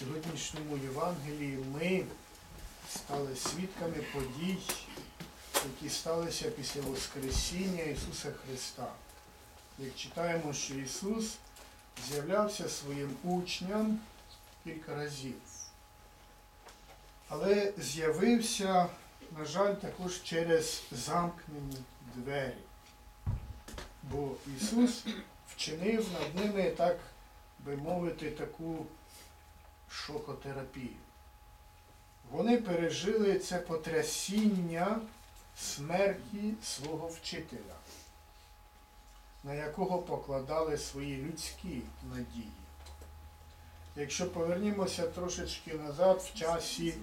сьогоднішньому Євангелії ми стали свідками подій, які сталися після Воскресіння Ісуса Христа. Як читаємо, що Ісус з'являвся своїм учням кілька разів. Але з'явився, на жаль, також через замкнені двері. Бо Ісус вчинив над ними, так би мовити, таку шокотерапію. Вони пережили це потрясіння смерті свого вчителя, на якого покладали свої людські надії. Якщо повернімося трошечки назад в часі,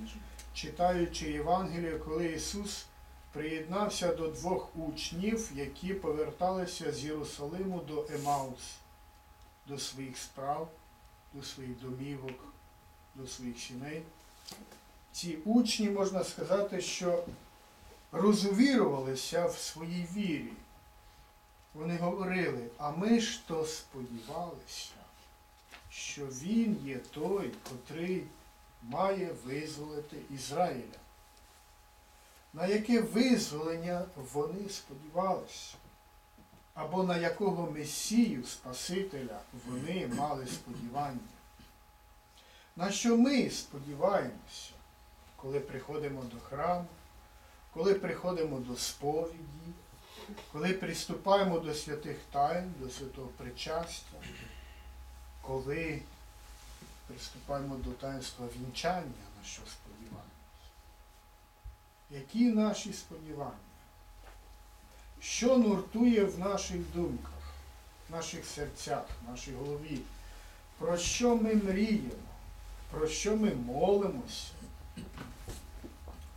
читаючи Євангелію, коли Ісус приєднався до двох учнів, які поверталися з Єрусалиму до Емаус, до своїх справ, до своїх домівок, до своїх сімей. Ці учні, можна сказати, що розувірувалися в своїй вірі. Вони говорили, а ми ж то сподівалися, що він є той, котрий має визволити Ізраїля. На яке визволення вони сподівалися? Або на якого Месію Спасителя вони мали сподівання? На що ми сподіваємося, коли приходимо до храму, коли приходимо до сповіді, коли приступаємо до святих тайн, до святого причастя, коли приступаємо до таїнства вінчання, на що сподіваємося? Які наші сподівання? Що нуртує в наших думках, в наших серцях, в нашій голові? Про що ми мріємо? Про що ми молимося?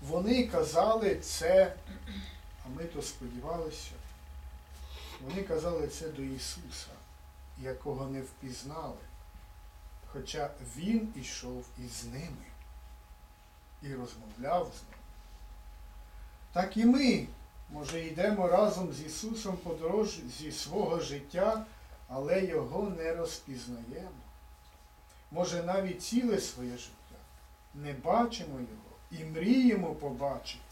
Вони казали це, а ми то сподівалися. Вони казали це до Ісуса, якого не впізнали. Хоча Він ішов із ними і розмовляв з ними. Так і ми, може, йдемо разом з Ісусом подорож зі свого життя, але Його не розпізнаємо. Може, навіть ціле своє життя не бачимо Його і мріємо побачити.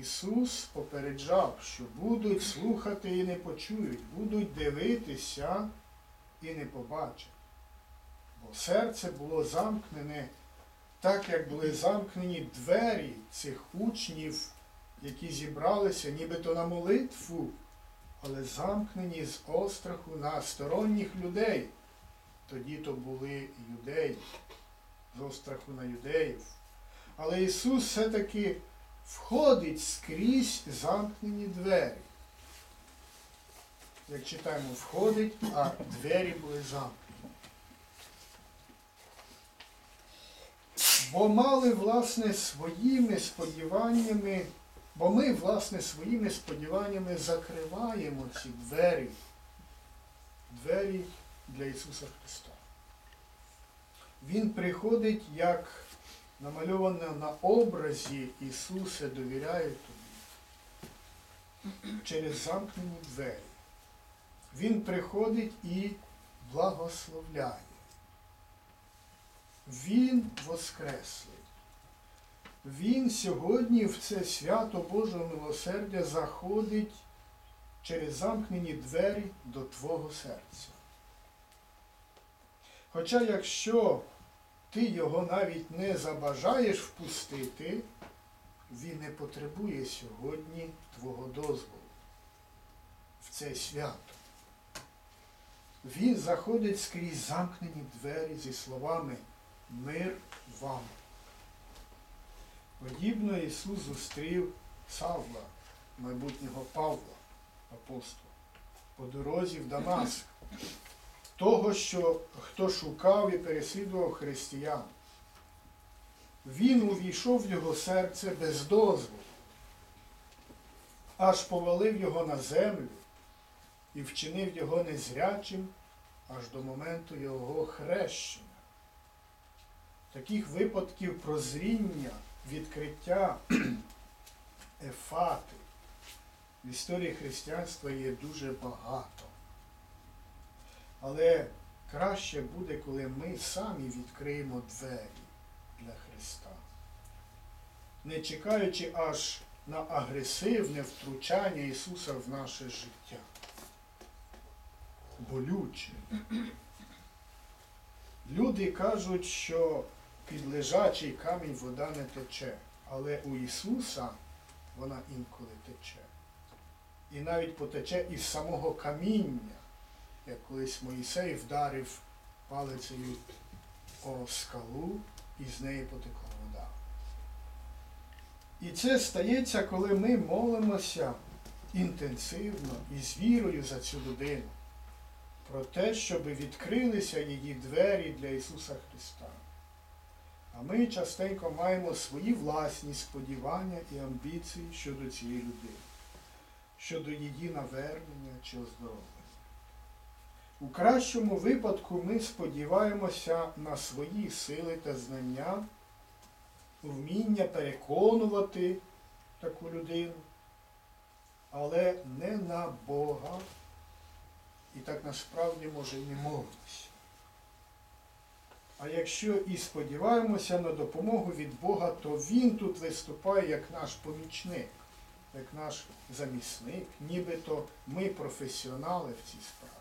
Ісус попереджав, що будуть слухати і не почують, будуть дивитися і не побачать. Бо серце було замкнене, так як були замкнені двері цих учнів, які зібралися нібито на молитву, але замкнені з остраху на сторонніх людей. Тоді то були юдеї, з остраху на юдеїв. Але Ісус все-таки входить скрізь замкнені двері. Як читаємо, входить, а двері були замкнені. Бо мали, власне, своїми сподіваннями, бо ми, власне, своїми сподіваннями закриваємо ці двері, двері для Ісуса Христа. Він приходить як намальоване на образі Ісуса довіряє тобі через замкнені двері. Він приходить і благословляє. Він воскреслий. Він сьогодні в це свято Божого милосердя заходить через замкнені двері до Твого серця. Хоча якщо ти його навіть не забажаєш впустити, він не потребує сьогодні твого дозволу в це свято. Він заходить скрізь замкнені двері зі словами Мир вам. Подібно Ісус зустрів Савла, майбутнього Павла, апостола, по дорозі в Дамаск того, що хто шукав і переслідував християн. Він увійшов в його серце без дозволу, аж повалив його на землю і вчинив його незрячим аж до моменту його хрещення. Таких випадків прозріння, відкриття ефати в історії християнства є дуже багато. Але краще буде, коли ми самі відкриємо двері для Христа, не чекаючи аж на агресивне втручання Ісуса в наше життя. Болюче. Люди кажуть, що під лежачий камінь вода не тече, але у Ісуса вона інколи тече. І навіть потече із самого каміння, як колись Моїсей вдарив палицею о скалу, і з неї потекла вода. І це стається, коли ми молимося інтенсивно і з вірою за цю людину про те, щоб відкрилися її двері для Ісуса Христа. А ми частенько маємо свої власні сподівання і амбіції щодо цієї людини, щодо її навернення чи оздоровлення. У кращому випадку ми сподіваємося на свої сили та знання, вміння переконувати таку людину, але не на Бога. І так насправді може і не молитися. А якщо і сподіваємося на допомогу від Бога, то Він тут виступає як наш помічник, як наш замісник, нібито ми професіонали в цій справі.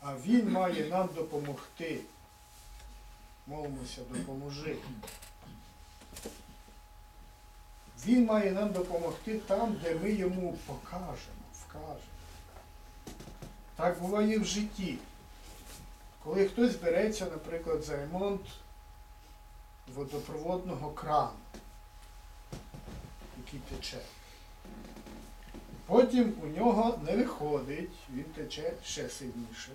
А Він має нам допомогти. Молимося, допоможи. Він має нам допомогти там, де ми йому покажемо, вкажемо. Так буває в житті. Коли хтось береться, наприклад, за ремонт водопроводного крану, який тече. Потім у нього не виходить, він тече ще сильніше.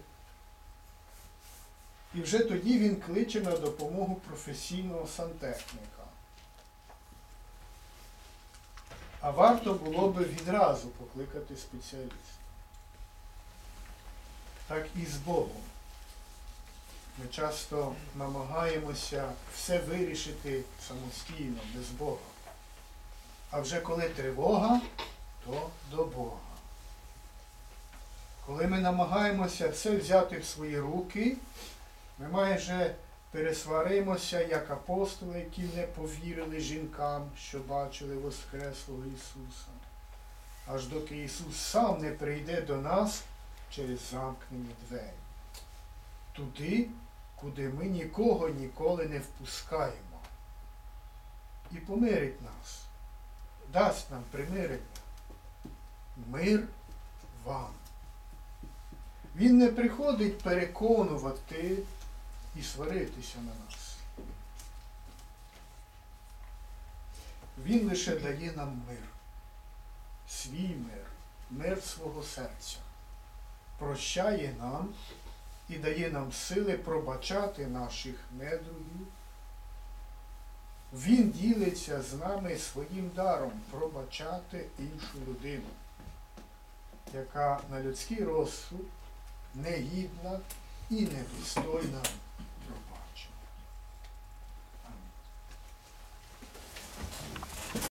І вже тоді він кличе на допомогу професійного сантехніка. А варто було би відразу покликати спеціаліста. Так і з Богом. Ми часто намагаємося все вирішити самостійно, без Бога. А вже коли тривога, то до Бога. Коли ми намагаємося все взяти в свої руки, ми майже пересваримося як апостоли, які не повірили жінкам, що бачили Воскреслого Ісуса. Аж доки Ісус сам не прийде до нас через замкнені двері. Туди, куди ми нікого ніколи не впускаємо. І помирить нас, дасть нам примирення. Мир вам. Він не приходить переконувати і сваритися на нас. Він лише дає нам мир, свій мир, мир свого серця прощає нам і дає нам сили пробачати наших недругів. Він ділиться з нами своїм даром пробачати іншу людину, яка на людський розсуд негідна і недостойна